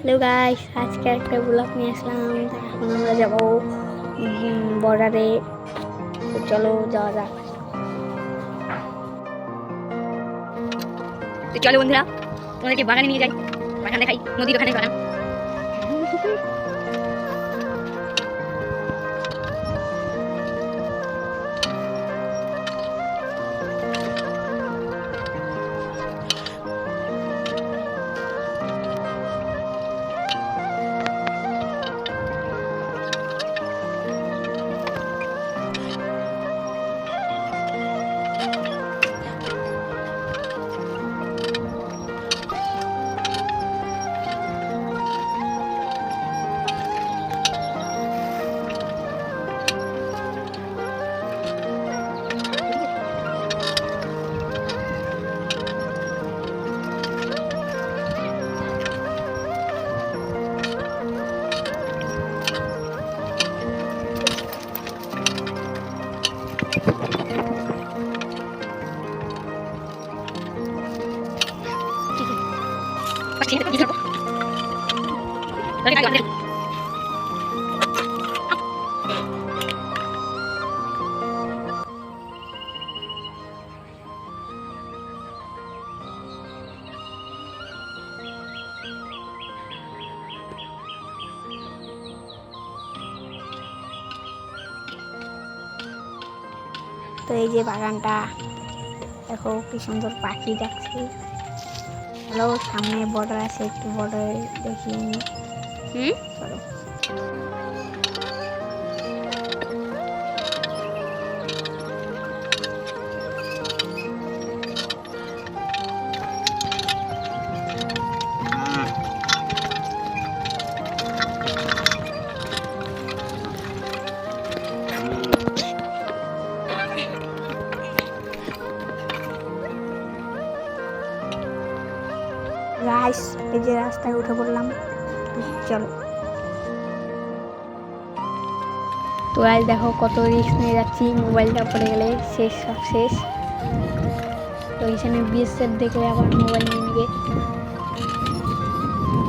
Hello guys আজকে একটা blog নিয়ে আসলাম। এখন আমরা যাব বর্ডারে চলো, যাওয়া যাক। চলো, বন্ধুরা, তোমাদেরকে বাগানে নিয়ে যাই। বাগান দেখাই, নদীর ওখানে বাগান। তো এই যে বাগানটা দেখো কি সুন্দর পাখি ডাকছে হ্যালো সামনে বর্ডার আছে একটু বর্ডার নি। হুম? চলো। গাইস এই যে রাস্তায় উঠে পড়লাম। চলো। তো আজ দেখো কত রিস্ক নিয়ে যাচ্ছি। মোবাইলটা পড়ে গেলে শেষ, সব শেষ। তো এখানে বিএসএফ দেখলে আবার মোবাইল নিয়ে নেবে।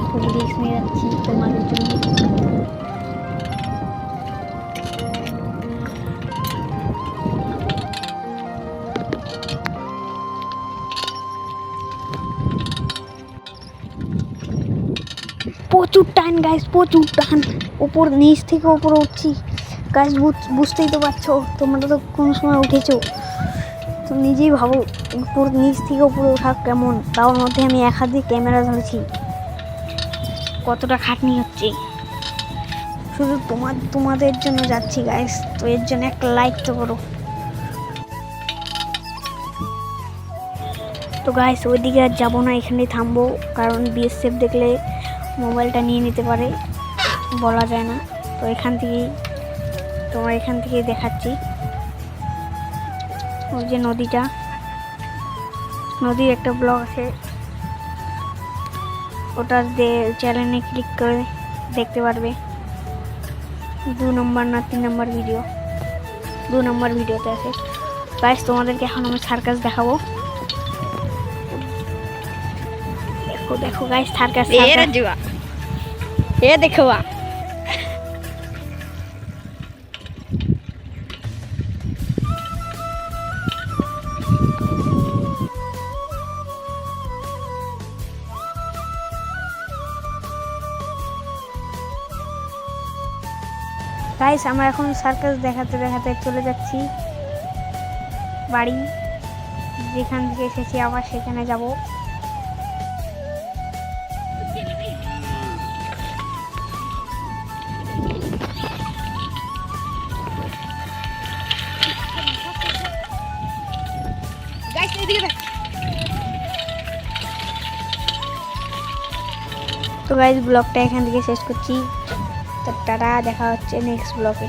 খুব রিস্ক নিয়ে যাচ্ছি তোমাদের জন্য। প্রচুর টান গাইস প্রচুর টান। ওপর নিচ থেকে ওপরে উঠছি। গাইস বুঝতেই তো পারছ, তোমরা তো কোনো সময় উঠেছো? তো নিজেই ভাবো, উপর, নিচ থেকে উপরে ওঠা কেমন? তার মধ্যে আমি এক হাত ক্যামেরা ধরেছি। কতটা খাটনি হচ্ছে। শুধু তোমার তোমাদের জন্য যাচ্ছি গাইস তো এর জন্য একটা লাইক তো করো। তো গাইস ওইদিকে আর যাব না, এখানেই থামবো। কারণ বিএসএফ দেখলে মোবাইলটা নিয়ে নিতে পারে, বলা যায় না। তো এখান থেকেই তোমার এখান থেকেই দেখাচ্ছি। ওই যে নদীটা। নদীর একটা ব্লগ আছে। ওটা চ্যানেলে ক্লিক করে দেখতে পারবে। দু নম্বর না তিন নম্বর ভিডিও দু নম্বর ভিডিওতে আছে। গাইস তোমাদেরকে এখন আমি সার্কাস দেখাবো। দেখো দেখো গাইস সার্কাস এ রাজুয়া। এ দেখবা গাইস আমরা এখন সার্কাস দেখাতে দেখাতে চলে যাচ্ছি। বাড়ি যেখান থেকে এসেছি আবার সেখানে যাব। তো গাইজ ব্লগটা এখান থেকে শেষ করছি। তো টাটা দেখা হচ্ছে নেক্সট ব্লগে।